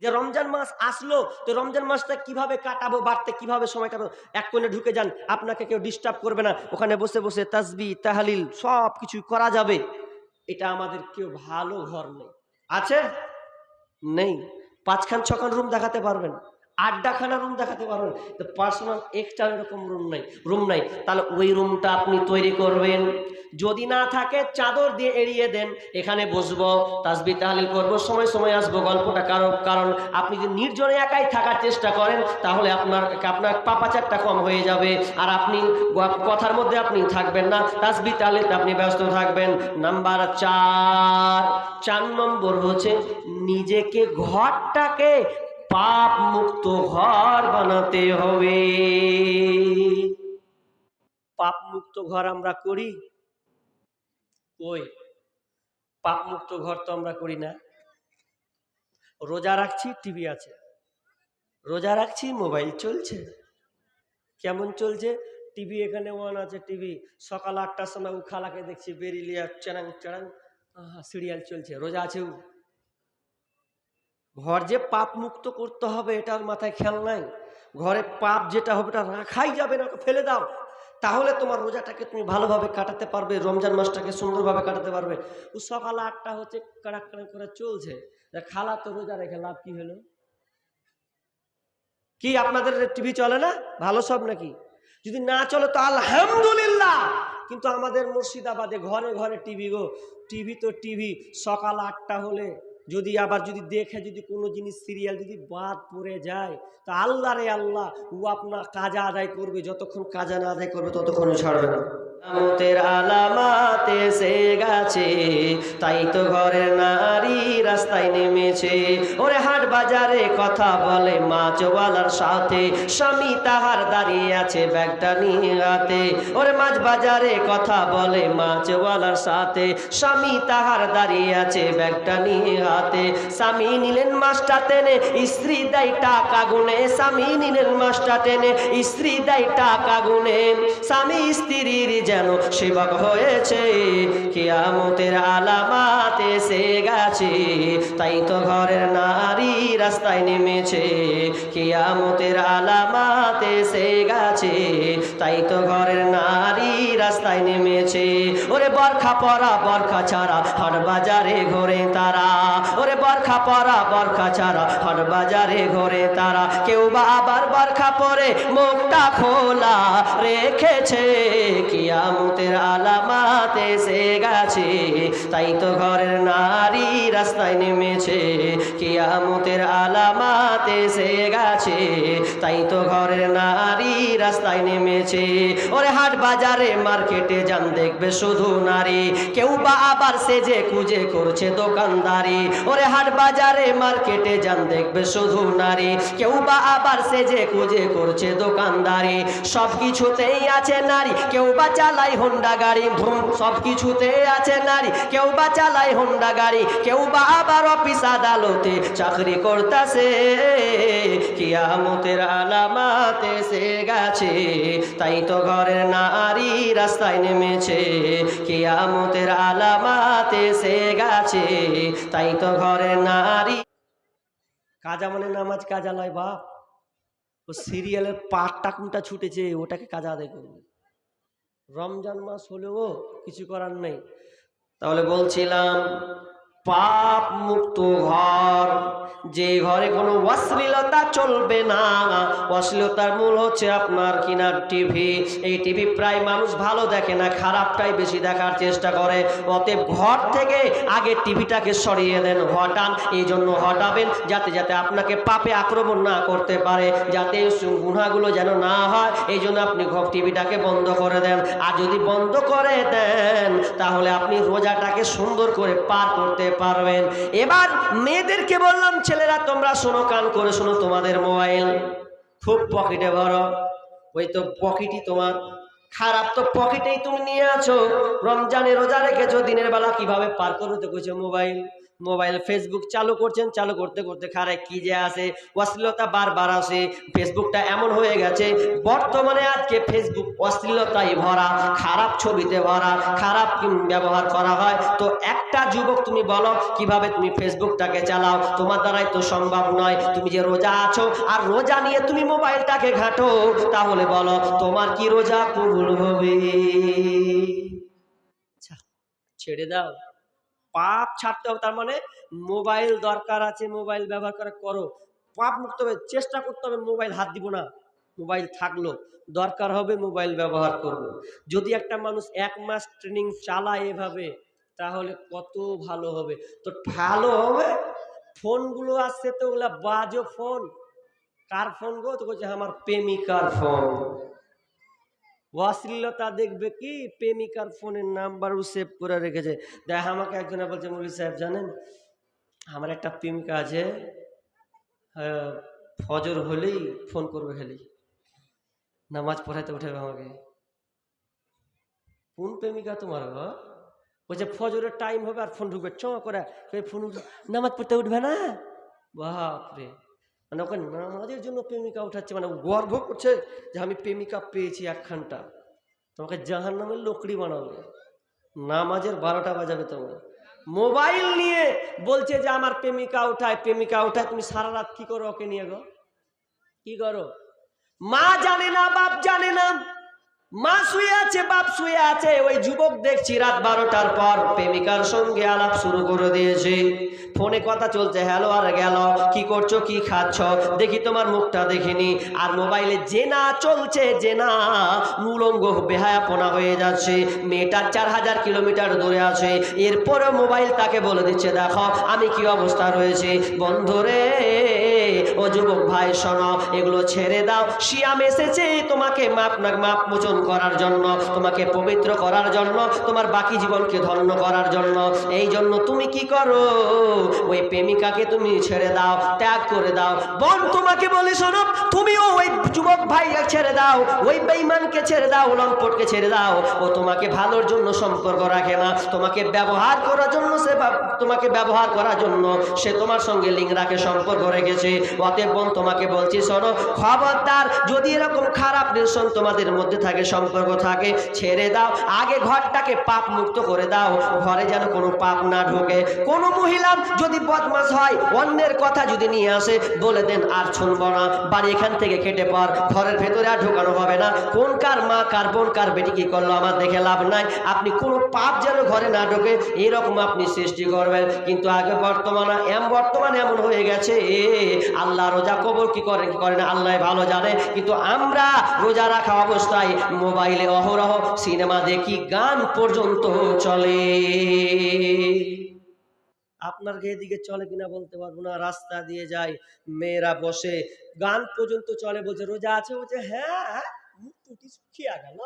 যে রমজান মাস আসলো, তো রমজান মাসটা কীভাবে কাটাবো, বাড়তে কীভাবে সময় কাটাবো? এক কোণে ঢুকে যান, আপনাকে কেউ ডিস্টার্ব করবে না। ওখানে বসে বসে তাসবি, তাহালিল সব কিছু করা যাবে। এটা আমাদের কেউ ভালো ঘর নেই। আছে? নেই। পাঁচখান, ছখান রুম দেখাতে পারবেন। আড্ডাখানা রুম দেখাতে পারবেন তো পার্সোনাল এক্সট্রা এরকম রুম নাই। রুম নাই। তাহলে ওই রুমটা আপনি তৈরি করবেন। যদি না থাকে, চাদর দিয়ে এড়িয়ে দেন। এখানে বসবো তাসবি তাহলিল করব, সময় সময় আসব গল্পটা। কারণ কারণ আপনি যদি নির্জনে একাই থাকার চেষ্টা করেন, তাহলে আপনার আপনার পাপাচারটা কম হয়ে যাবে। আর আপনি কথার মধ্যে আপনি থাকবেন না। তাসবি তাহলিলতে আপনি ব্যস্ত থাকবেন। নাম্বার চার চার নম্বর হচ্ছে নিজেকে ঘরটাকে পাপ মুক্ত ঘর বানাতে হবে। পাপ মুক্ত ঘর আমরা করি? কই? পাপ মুক্ত ঘর তো আমরা করি না। রোজা রাখছি, টিভি আছে। রোজা রাখছি, মোবাইল চলছে। কেমন চলছে? টিভি এখানে ওয়ান আছে, টিভি। সকাল আটটার সময় ও খালাকে দেখছি বেরিলিয়া চেরাং চেরাং সিরিয়াল চলছে। রোজা আছে ঘর যে পাপ মুক্ত করতে হবে, এটার মাথায় খেয়াল নাই। ঘরে পাপ যেটা হবে, এটা রাখাই যাবে না ফেলে দাও। তাহলে তোমার রোজাটাকে তুমি ভালোভাবে কাটাতে পারবে, রমজান মাসটাকে সুন্দরভাবে কাটাতে পারবে। ও সকাল আটটা হচ্ছে কাড়াক করে চলছে। খালা তো রোজা রেখে লাভ কি হলো? কি আপনাদের টিভি চলে না? ভালো সব নাকি? যদি না চলে তো আলহামদুলিল্লাহ! কিন্তু আমাদের মুর্শিদাবাদে ঘরে ঘরে টিভি গো। টিভি তো টিভি, সকাল আটটা হলে যদি আবার যদি দেখে যদি কোনো জিনিস সিরিয়াল যদি বাদ পড়ে যায়, তা আল্লাহ রে আল্লাহ ও আপনার কাজা আদায় করবে, যতক্ষণ কাজা না আদায় করবে ততক্ষণ ছাড়বে না। আমতের আলামাত এসে গেছে। তাই তো ঘরের নারী রাস্তায় নেমেছে। ওরে হাট বাজারে কথা বলে মাছওয়ালার সাথে। স্বামী তাহার দাঁড়িয়ে আছে ব্যাগটা নিয়ে হাতে। ওরে মাছ বাজারে কথা বলে মাছওয়ালার সাথে। স্বামী তাহার দাঁড়িয়ে আছে ব্যাগটা নিয়ে হাতে। স্বামী নিলেন মাছটা টেনে, স্ত্রী দেয় টাকা গুনে। স্বামী নিলেন মাছটা টেনে, স্ত্রী দেয় টাকা গুনে। স্বামী স্ত্রীর যেন সেবক হয়েছে। কিয়ামতের আলামাত এসে গেছে। তাই তো ঘরের নারী রাস্তায় নেমেছে। কিয়ামতের আলামাত এসে গেছে। তাই তো ঘরের নারী রাস্তায় নেমেছে। ওরে বরখা পরা, বরখা ছাড়া হাট বাজারে ঘোরে তারা। ওরে বরখা পরা, বরখা ছাড়া হাট বাজারে ঘোরে তারা। কেউ বা আবার বরখা পরে মুখটা খোলা রেখেছে। কিয়ামতের সে এসে গেছে তাই তো ঘরের নারী রাস্তায় নেমেছে। কিয়ামতের আলামাত এসে গেছে। তাই তো ঘরের নারী রাস্তায় নেমেছে। ওরে হাট বাজারে, মার্কেটে যান, দেখবে শুধু নারী। কেউ বা আবার সেজে খুঁজে করছে দোকানদারি। ওরে হাট বাজারে, মার্কেটে যান, দেখবে শুধু নারী। কেউ বা আবার সেজে খুঁজে করছে দোকানদারি। সব কিছুতেই আছে নারী, কেউ বা চালাই হোন্ডা গাড়ি ভুম সব কিছুতে আছে নারী, কেউ বা চালায় হোন্ডা গাড়ি, কেউ বা আবার অফিস আদালতে চাকরি করতেছে। কিয়ামতের আলামাত সে গেছে, তাই তো ঘরের নারী রাস্তায় নেমেছে। কিয়ামতের আলামাত সে গেছে, তাই তো ঘরের নারী। কাজা মানে নামাজ কাজা লয় বাপ। ও সিরিয়ালের পাটটা কোনটা ছুটেছে, ওটাকে কাজা আদায় করবে। রমজান মাস হলেও কিছু করার নেই। তাহলে বলছিলাম পাপ মুক্ত ঘর। যে ঘরে কোনো অশ্লীলতা চলবে না। অশ্লীলতার মূল হচ্ছে আপনার কিনার টিভি। এই টিভি প্রায় মানুষ ভালো দেখে না, খারাপটাই বেশি দেখার চেষ্টা করে। অতএব ঘর থেকে আগে টিভিটাকে সরিয়ে দেন, হটান। এই জন্য হটাবেন যাতে যাতে আপনাকে পাপে আক্রমণ না করতে পারে, যাতে গুণাগুলো যেন না হয়। এই জন্য আপনি ঘর টিভিটাকে বন্ধ করে দেন। আর যদি বন্ধ করে দেন, তাহলে আপনি রোজাটাকে সুন্দর করে পার করতে পারবেন। এবার মেয়েদেরকে বললাম, ছেলেরা, তোমরা শোনো, কান করে শোনো তোমাদের মোবাইল। খুব পকেটে বড় ওই তো পকেটই তোমার। খারাপ তো পকেটেই তুমি নিয়ে আছো। রমজানে রোজা রেখেছো, দিনের বেলা কীভাবে পার করো তো কইছো, মোবাইল। মোবাইল ফেসবুক চালু করছেন চালু করতে করতে খারে কি যে আসে অশ্লীলতা বারবার আসে ফেসবুকটা এমন হয়ে গেছে বর্তমানে আজকে ফেসবুক অশ্লীলতায় ভরা খারাপ ছবিতে ভরা খারাপ ব্যবহার করা হয়। তো একটা যুবক তুমি বলো কীভাবে তুমি ফেসবুকটাকে চালাও? তোমার দ্বারাই তো সম্ভব নয় তুমি যে রোজা আছো আর রোজা নিয়ে তুমি মোবাইলটাকে ঘাটো তাহলে বলো তোমার কি রোজা কবুল হবে? আচ্ছা, ছেড়ে দাও। পাপ ছাড়তে হবে, তার মানে মোবাইল দরকার আছে মোবাইল ব্যবহার করে করো। পাপ মুক্ত হবে, চেষ্টা করতে হবে মোবাইল হাত দিব না। মোবাইল থাকল, দরকার হবে মোবাইল ব্যবহার করব। যদি একটা মানুষ এক মাস ট্রেনিং চালায় এভাবে, তাহলে কত ভালো হবে। তো ভালো হবে, ফোনগুলো আসছে তো ওগুলা বাজো ফোন। কার ফোন গো? তো বলছে, আমার প্রেমিকার ফোন। অশ্লীলতা দেখবে কি? প্রেমিকার ফোনের নাম্বারও সেভ করে রেখেছে। দেখ আমাকে একজনে বলছে মৌলী সাহেব জানেন? আমার একটা প্রেমিকা আছে ফজর হলেই ফোন করবে খালি। নামাজ পড়াইতে উঠে আমাকে। কোন প্রেমিকা তোমার গো বলছে ফজরের টাইম হবে আর ফোন ঢুকবে। চ করে। ফোন উঠবে, নামাজ পড়তে উঠবে না? বাপরে। মানে ওকে নামাজের জন্য প্রেমিকা উঠাচ্ছে মানে গর্ব করছে যে আমি প্রেমিকা পেয়েছি একখানটা। তোমাকে জাহান নামের লোকড়ি বানাবে। নামাজের বারোটা বাজাবে তোমার। মোবাইল নিয়ে বলছে যে, আমার প্রেমিকা উঠায় প্রেমিকা উঠায়, তুমি সারা রাত কি করো ওকে নিয়ে গো? কি করো? মা জানে না, বাপ জানে না। মা শুয়ে আছে, বাপ শুয়ে আছে, ওই যুবক দেখছি রাত বারোটার পর প্রেমিকার সঙ্গে আলাপ শুরু করে দিয়েছে। ফোনে কথা চলছে, হ্যালো, আর গেল? কি করছ? কি খাচ্ছ? দেখি তোমার মুখটা দেখিনি। আর মোবাইলে, জেনা চলছে, জেনা। মূলঙ্গ বেহায়াপনা হয়ে যাচ্ছে। মেয়েটার চার হাজার কিলোমিটার দূরে আছে। এরপরে মোবাইল তাকে বলে দিচ্ছে, দেখো, আমি কি অবস্থা রয়েছে? বন্ধুরে ও যুবক ভাই, শোনো, এগুলো ছেড়ে দাও। শিয়াম এসেছে তোমাকে মাপ মাপ মোচন করার জন্য, তোমাকে পবিত্র করার জন্য, তোমার বাকি জীবনকে ধন্য করার জন্য। এই জন্য তুমি কি করো? ওই প্রেমিকাকে তুমি ছেড়ে দাও, ত্যাগ করে দাও। বোন তোমাকে বলে, শোনো, তুমিও ওই যুবক ভাই ছেড়ে দাও, ওই বেঈমানকে ছেড়ে দাও লম্পটকে ছেড়ে দাও। ও তোমাকে ভালোর জন্য সম্পর্ক রাখে না, তোমাকে ব্যবহার করার জন্য সে তোমাকে ব্যবহার করার জন্য সে তোমার সঙ্গে রাখে সম্পর্ক রেখেছে। অতএব বোন, তোমাকে বলছি, শোনো, খবরদার, যদি এরকম খারাপ নির্সন তোমাদের মধ্যে থাকে, সম্পর্ক থাকে, ছেড়ে দাও। আগে ঘরটাকে পাপ মুক্ত করে দাও। ঘরে যেন কোনো পাপ না ঢোকে। কোনো মহিলা যদি বদমাস হয়, অন্যের কথা যদি নিয়ে আসে, বলে দেন, আর শুনব না। বাড়ি এখান থেকে কেটে পর, ঘরের ভেতরে আর ঢোকানো হবে না। কোন কার মা, কার বোন, কার বেটি কি করল? আমার দেখে লাভ নাই। আপনি কোনো পাপ যেন ঘরে না ঢোকে, এরকম আপনি সৃষ্টি করবেন। কিন্তু আগে বর্তমানে এম, বর্তমানে এমন হয়ে গেছে। আল্লাহ রোজা কবর কি করে কি করে না? আল্লাহ ভালো জানে। কিন্তু আমরা রোজা রাখা অবস্থায় মোবাইলে অহরহ সিনেমা দেখি, গান পর্যন্ত চলে। আপনার এদিকে চলে কিনা বলতে পারব না? রাস্তা দিয়ে যায় মেয়েরা বসে, গান পর্যন্ত চলে বলছে, রোজা আছে? বলছে হ্যাঁ মুখ শুকিয়ে গেল।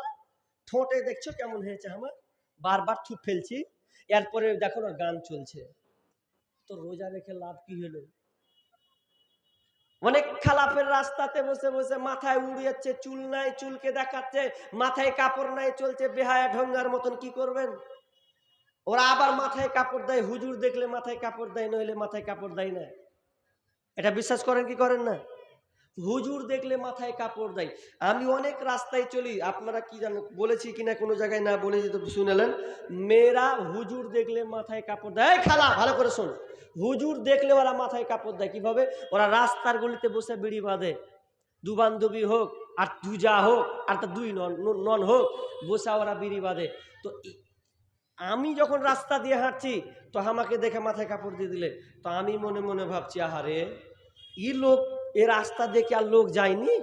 ঠোঁটে দেখছ কেমন হয়েছে আমার? বারবার থুপ ফেলছি। এরপরে দেখো না, গান চলছে। তো রোজা রেখে লাভ কি হলো? অনেক খালাপের রাস্তাতে বসে বসে মাথায় উড়িয়েছে চুল নাই, চুলকে দেখাচ্ছে, মাথায় কাপড় নাই, চলছে বেহায়া ঢঙ্গার মতন, কি করবেন? ওরা আবার মাথায় কাপড় দেয়, হুজুর দেখলে মাথায় কাপড় দেয়, নইলে মাথায় কাপড় দেয় না। এটা বিশ্বাস করেন কি করেন না? হুজুর দেখলে মাথায় কাপড় দেয়। আমি অনেক রাস্তায় চলি, আপনারা কি জানেন, বলেছি কিনা কোনো জায়গায় না বলে তো শুনেলেন মেয়েরা হুজুর দেখলে মাথায় কাপড় দেয়। খালা, ভালো করে শোন। হুজুর দেখলে ওরা মাথায় কাপড় দেয়। কীভাবে? ওরা রাস্তার গলিতে বসে বিড়ি বাঁধে। দু বান্ধবী হোক, আর দুজা হোক, আর তা দুই নন নন হোক, বসে ওরা বিড়ি বাঁধে। তো আমি যখন রাস্তা দিয়ে হাঁটছি, তো আমাকে দেখে মাথায় কাপড় দিয়ে দিলে। তো আমি মনে মনে ভাবছি, আহারে, ই লোক এ রাস্তা দেখে আর লোক যায়নি?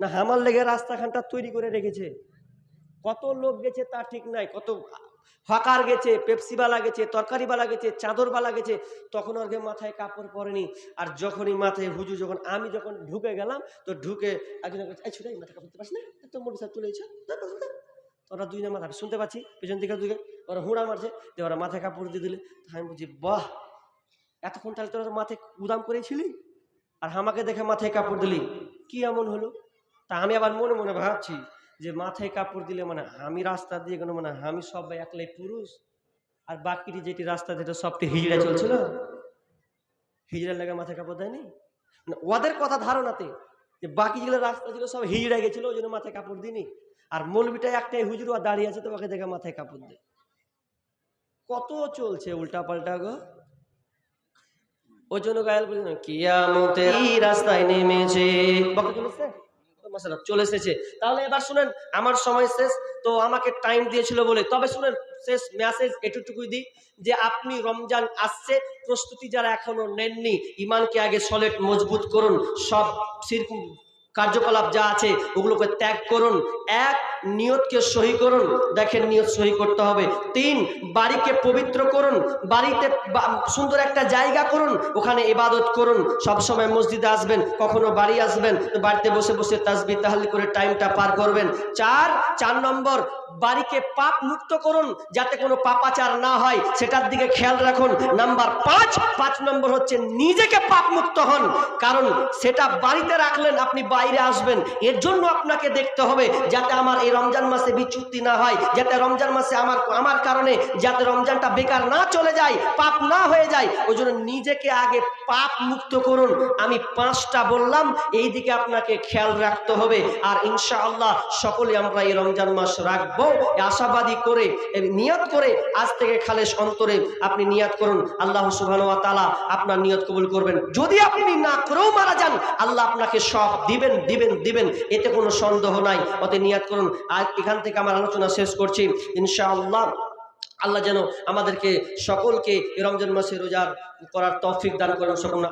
না হামার লেগে রাস্তাখানটা তৈরি করে রেখেছে। কত লোক গেছে তা ঠিক নাই। কত হকার গেছে, পেপসিওয়ালা গেছে, তরকারিওয়ালা গেছে, চাদরওয়ালা গেছে, তখন ওর মাথায় কাপড় পরেনি। আর যখনই মাথায় হুজু যখন আমি যখন ঢুকে গেলাম, তো ঢুকে একজন ছুটাই মাথা কাপড় দিতে পারছিস না? তো মোটর সাহেব এসো ওরা দুই না মাথা শুনতে পাচ্ছি? পেছন দিকে দিকে ওরা হুঁড়া মারছে। দিয়ে ওরা মাথায় কাপড় দিয়ে দিলে। আমি বলছি, বাহ! এতক্ষণ তাহলে তোরা মাথায় উদাম করেছিলি? আর আমাকে দেখে মাথায় কাপড় দিলি, কি এমন হলো? তা আমি আবার মনে মনে ভাবছি যে মাথায় কাপড় দিলে মানে আমি রাস্তা দিয়ে গেল মানে আমি সবাই একলাই পুরুষ? আর বাকিটি যেটি রাস্তা যেটা সবটি হিজড়া চলছিল হিজড়ার লাগে মাথায় কাপড় দেয়নি? মানে ওদের কথা ধারণাতে যে বাকি যেগুলো রাস্তা ছিল সব হিজড়া গেছিল, ওই জন্য মাথায় কাপড় দিনি আর মৌলবিটা একটাই হুজুর আর দাঁড়িয়ে আছে তো ওকে দেখে মাথায় কাপড় দে। কত চলছে উল্টা পাল্টা গো? ওই জন্য গায়াল বলি কিয়ামতের রাস্তায় নেমেছে। চলে এসেছে? তাহলে এবার শুনেন, আমার সময় শেষ, তো আমাকে টাইম দিয়েছিল বলে। তবে শুনেন, শেষ মেসেজ এটুটুকুই দিই, যে আপনি রমজান আসছে, প্রস্তুতি যারা এখনও নেননি ইমানকে আগে সলেট মজবুত করুন, সব সির কার্যকলাপ যা আছে, ওগুলোকে ত্যাগ করুন। এক, নিয়তকে সহি করুন। দেখেন, নিয়ত সহি করতে হবে। তিন, বাড়িকে পবিত্র করুন। বাড়িতে সুন্দর একটা জায়গা করুন। ওখানে ইবাদত করুন। সব সময় মসজিদে আসবেন, কখনো বাড়ি আসবেন বাড়িতে বসে বসে তাসবি তাহলে করে টাইমটা পার করবেন। চার চার নম্বর, বাড়িকে পাপ মুক্ত করুন, যাতে কোনো পাপাচার না হয়। সেটার দিকে খেয়াল রাখুন। নাম্বার পাঁচ পাঁচ নম্বর হচ্ছে নিজেকে পাপ মুক্ত হন। কারণ সেটা বাড়িতে রাখলেন, আপনি বাইরে আসবেন। এর জন্য আপনাকে দেখতে হবে যাতে আমার এই রমজান মাসে বিচ্যুতি না হয়, যাতে রমজান মাসে আমার আমার কারণে যাতে রমজানটা বেকার না চলে যায়, পাপ না হয়ে যায়। ওই জন্য নিজেকে আগে পাপ মুক্ত করুন। আমি পাঁচটা বললাম, এই দিকে আপনাকে খেয়াল রাখতে হবে। আর ইনশাআল্লাহ সকলে আমরা এই রমজান মাস রাখব। আশাবাদী করে নিয়ত করে আজ থেকে খালেস অন্তরে আপনি নিয়াত করুন। আল্লাহ সুবহানাহু ওয়া তাআলা আপনার নিয়ত কবুল করবেন। যদি আপনি না করেও মারা যান, আল্লাহ আপনাকে সব দিবেন। দিবেন দিবেন দিবেন। এতে কোনো সন্দেহ নাই। অতএব নিয়াত করুন। আর এখান থেকে আমার আলোচনা শেষ করছি। ইনশাআল্লাহ আল্লাহ যেন আমাদেরকে সকলকে রমজান মাসে রোজার করার তৌফিক দান করেন। সকল